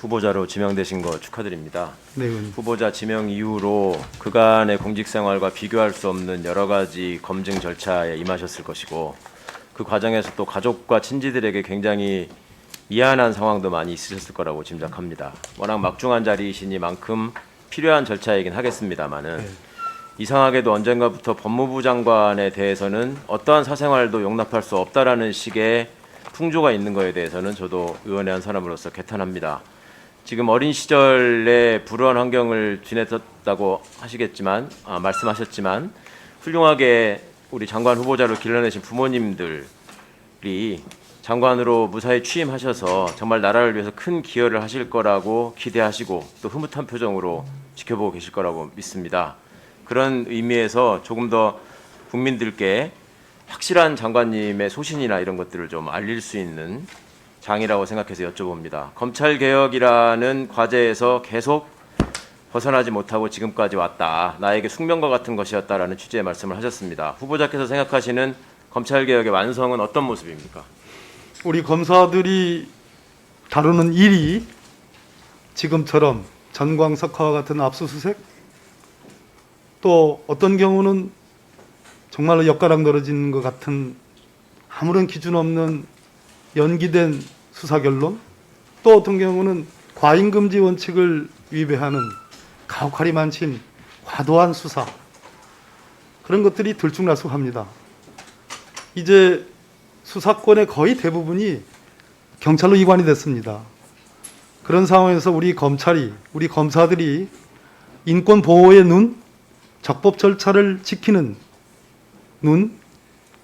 후보자로 지명되신 거 축하드립니다. 네, 의원님. 후보자 지명 이후로 그간의 공직 생활과 비교할 수 없는 여러 가지 검증 절차에 임하셨을 것이고 그 과정에서 또 가족과 친지들에게 굉장히 미안한 상황도 많이 있으셨을 거라고 짐작합니다. 워낙 막중한 자리이시니만큼 필요한 절차이긴 하겠습니다만은 네. 이상하게도 언젠가부터 법무부 장관에 대해서는 어떠한 사생활도 용납할 수 없다라는 식의 풍조가 있는 거에 대해서는 저도 의원의 한 사람으로서 개탄합니다. 지금 어린 시절에 불우한 환경을 지냈었다고 하시겠지만 아, 말씀하셨지만 훌륭하게 우리 장관 후보자로 길러내신 부모님들이 장관으로 무사히 취임하셔서 정말 나라를 위해서 큰 기여를 하실 거라고 기대하시고 또 흐뭇한 표정으로 지켜보고 계실 거라고 믿습니다. 그런 의미에서 조금 더 국민들께 확실한 장관님의 소신이나 이런 것들을 좀 알릴 수 있는 장이라고 생각해서 여쭤봅니다. 검찰 개혁이라는 과제에서 계속 벗어나지 못하고 지금까지 왔다. 나에게 숙명과 같은 것이었다라는 취지의 말씀을 하셨습니다. 후보자께서 생각하시는 검찰 개혁의 완성은 어떤 모습입니까? 우리 검사들이 다루는 일이 지금처럼 전광석화와 같은 압수수색 또 어떤 경우는 정말로 엿가락 떨어지는 것 같은 아무런 기준 없는 연기된 수사 결론 또 어떤 경우는 과잉 금지 원칙을 위배하는 가혹하리 많친 과도한 수사 그런 것들이 들쭉날쭉합니다. 이제 수사권의 거의 대부분이 경찰로 이관이 됐습니다. 그런 상황에서 우리 검찰이, 우리 검사들이 인권 보호의 눈, 적법 절차를 지키는 눈,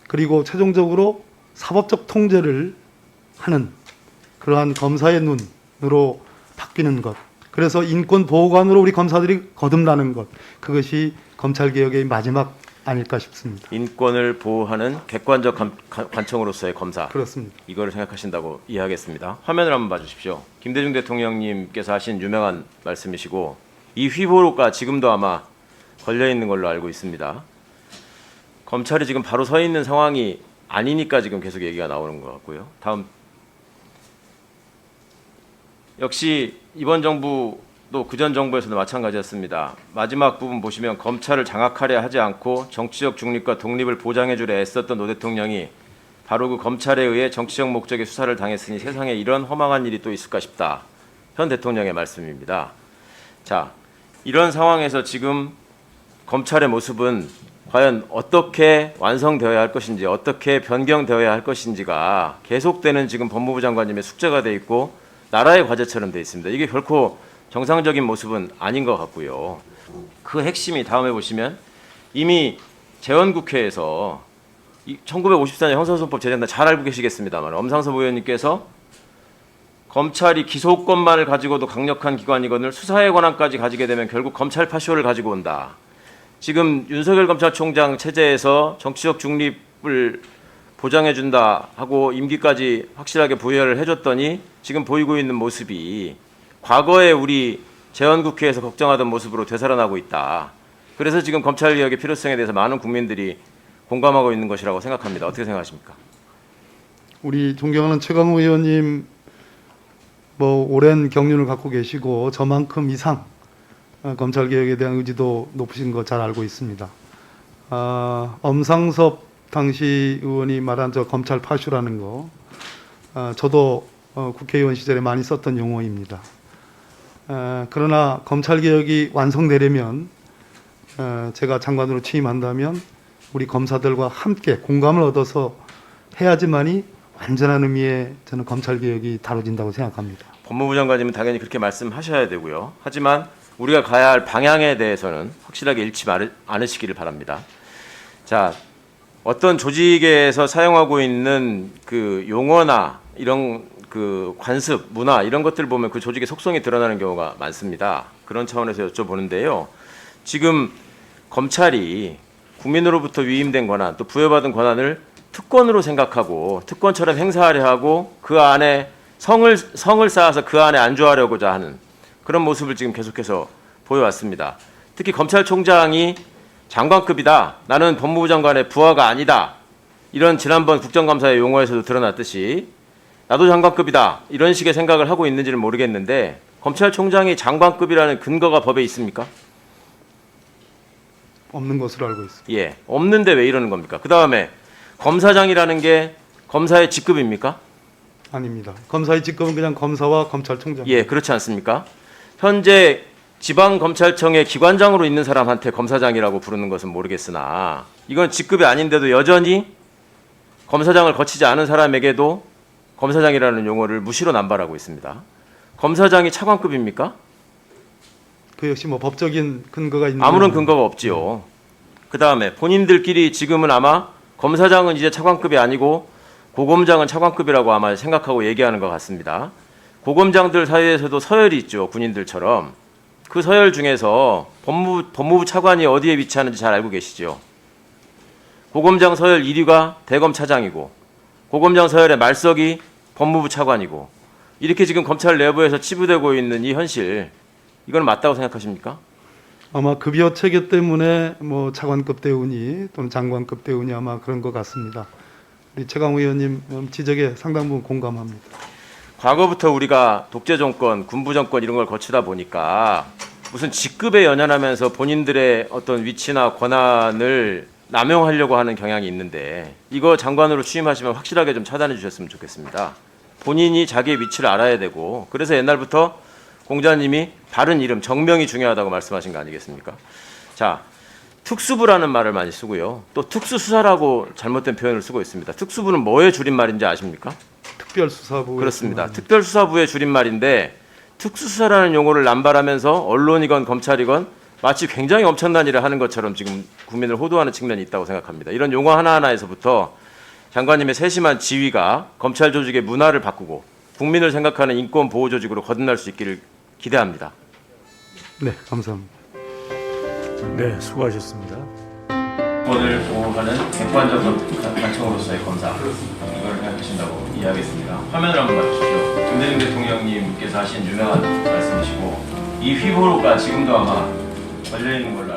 그리고 최종적으로 사법적 통제를 하는 그러한 검사의 눈으로 바뀌는 것. 그래서 인권 보호관으로 우리 검사들이 거듭나는 것. 그것이 검찰 개혁의 마지막 아닐까 싶습니다. 인권을 보호하는 객관적 관- 관- 관청으로서의 검사. 그렇습니다. 이거를 생각하신다고 이해하겠습니다. 화면을 한번 봐주십시오. 김대중 대통령님께서 하신 유명한 말씀이시고 이 휘보로가 지금도 아마 걸려 있는 걸로 알고 있습니다. 검찰이 지금 바로 서 있는 상황이 아니니까 지금 계속 얘기가 나오는 것 같고요. 다음 역시 이번 정부도 그전 정부에서도 마찬가지였습니다. 마지막 부분 보시면 검찰을 장악하려 하지 않고 정치적 중립과 독립을 보장해 주려 애썼던 노 대통령이 바로 그 검찰에 의해 정치적 목적의 수사를 당했으니 세상에 이런 허망한 일이 또 있을까 싶다. 현 대통령의 말씀입니다. 자, 이런 상황에서 지금 검찰의 모습은 과연 어떻게 완성되어야 할 것인지, 어떻게 변경되어야 할 것인지가 계속되는 지금 법무부 장관님의 숙제가 돼 있고 나라의 과제처럼 돼 있습니다. 이게 결코 정상적인 모습은 아닌 것 같고요. 그 핵심이 다음에 보시면 이미 재원국회에서 1954년 형사소송법 제정다 잘 알고 계시겠습니다만 엄상섭 의원님께서 검찰이 기소권만을 가지고도 강력한 기관이거늘 수사의 권한까지 가지게 되면 결국 검찰 파쇼를 가지고 온다. 지금 윤석열 검찰총장 체제에서 정치적 중립을 보장해 준다 하고 임기까지 확실하게 부여를 해줬더니 지금 보이고 있는 모습이 과거에 우리 재헌국회에서 걱정하던 모습으로 되살아나고 있다. 그래서 지금 검찰 개혁의 필요성에 대해서 많은 국민들이 공감하고 있는 것이라고 생각합니다. 어떻게 생각하십니까? 우리 존경하는 최강우 의원님 뭐 오랜 경륜을 갖고 계시고 저만큼 이상 어, 검찰 개혁에 대한 의지도 높으신 거 잘 알고 있습니다. 아, 엄상섭 당시 의원이 말한 저 검찰 파쇼라는 거, 아, 저도 어, 국회의원 시절에 많이 썼던 용어입니다. 아, 그러나 검찰 개혁이 완성되려면 어, 제가 장관으로 취임한다면 우리 검사들과 함께 공감을 얻어서 해야지만이 완전한 의미의 저는 검찰 개혁이 다뤄진다고 생각합니다. 법무부 장관님은 당연히 그렇게 말씀하셔야 되고요. 하지만 우리가 가야 할 방향에 대해서는 확실하게 잃지 말- 않으시기를 바랍니다. 자, 어떤 조직에서 사용하고 있는 그 용어나 이런 그 관습, 문화 이런 것들을 보면 그 조직의 속성이 드러나는 경우가 많습니다. 그런 차원에서 여쭤보는데요. 지금 검찰이 국민으로부터 위임된 권한 또 부여받은 권한을 특권으로 생각하고 특권처럼 행사하려 하고 그 안에 성을 성을 쌓아서 그 안에 안주하려고자 하는 그런 모습을 지금 계속해서 보여왔습니다. 특히 검찰총장이 장관급이다. 나는 법무부 장관의 부하가 아니다. 이런 지난번 국정감사의 용어에서도 드러났듯이 나도 장관급이다 이런 식의 생각을 하고 있는지는 모르겠는데 검찰총장이 장관급이라는 근거가 법에 있습니까? 없는 것으로 알고 있습니다. 예, 없는데 왜 이러는 겁니까? 그 다음에 검사장이라는 게 검사의 직급입니까? 아닙니다. 검사의 직급은 그냥 검사와 검찰총장. 예, 그렇지 않습니까? 현재 지방검찰청의 기관장으로 있는 사람한테 검사장이라고 부르는 것은 모르겠으나 이건 직급이 아닌데도 여전히 검사장을 거치지 않은 사람에게도 검사장이라는 용어를 무시로 남발하고 있습니다. 검사장이 차관급입니까? 그 역시 뭐 법적인 근거가 있는 아무런 건 근거가 없지요. 그 다음에 본인들끼리 지금은 아마 검사장은 이제 차관급이 아니고 고검장은 차관급이라고 아마 생각하고 얘기하는 것 같습니다. 고검장들 사이에서도 서열이 있죠. 군인들처럼. 그 서열 중에서 법무부, 법무부 차관이 어디에 위치하는지 잘 알고 계시죠. 고검장 서열 1위가 대검 차장이고 고검장 서열의 말석이 법무부 차관이고 이렇게 지금 검찰 내부에서 치부되고 있는 이 현실 이건 맞다고 생각하십니까? 아마 급여 체계 때문에 뭐 차관급 대우니 또는 장관급 대우니 아마 그런 것 같습니다. 우리 최강 의원님 음, 지적에 상당 부분 공감합니다. 과거부터 우리가 독재 정권, 군부 정권 이런 걸 거치다 보니까 무슨 직급에 연연하면서 본인들의 어떤 위치나 권한을 남용하려고 하는 경향이 있는데 이거 장관으로 취임하시면 확실하게 좀 차단해 주셨으면 좋겠습니다. 본인이 자기의 위치를 알아야 되고 그래서 옛날부터 공자님이 바른 이름, 정명이 중요하다고 말씀하신 거 아니겠습니까? 자, 특수부라는 말을 많이 쓰고요. 또 특수수사라고 잘못된 표현을 쓰고 있습니다. 특수부는 뭐의 줄임말인지 아십니까? 특별수사부 그렇습니다. 특별수사부의 줄임말인데 특수수사라는 용어를 남발하면서 언론이건 검찰이건 마치 굉장히 엄청난 일을 하는 것처럼 지금 국민을 호도하는 측면이 있다고 생각합니다. 이런 용어 하나하나에서부터 장관님의 세심한 지휘가 검찰 조직의 문화를 바꾸고 국민을 생각하는 인권 보호 조직으로 거듭날 수 있기를 기대합니다. 네, 감사합니다. 네, 수고하셨습니다. 인권을 보호하는 객관적인 관청으로서의 검사 하신다고 이해하겠습니다. 화면을 한번 봐주십시오. 김대중 대통령님께서 하신 유명한 말씀이시고 이 휘호로가 지금도 아마 걸려 있는 걸로.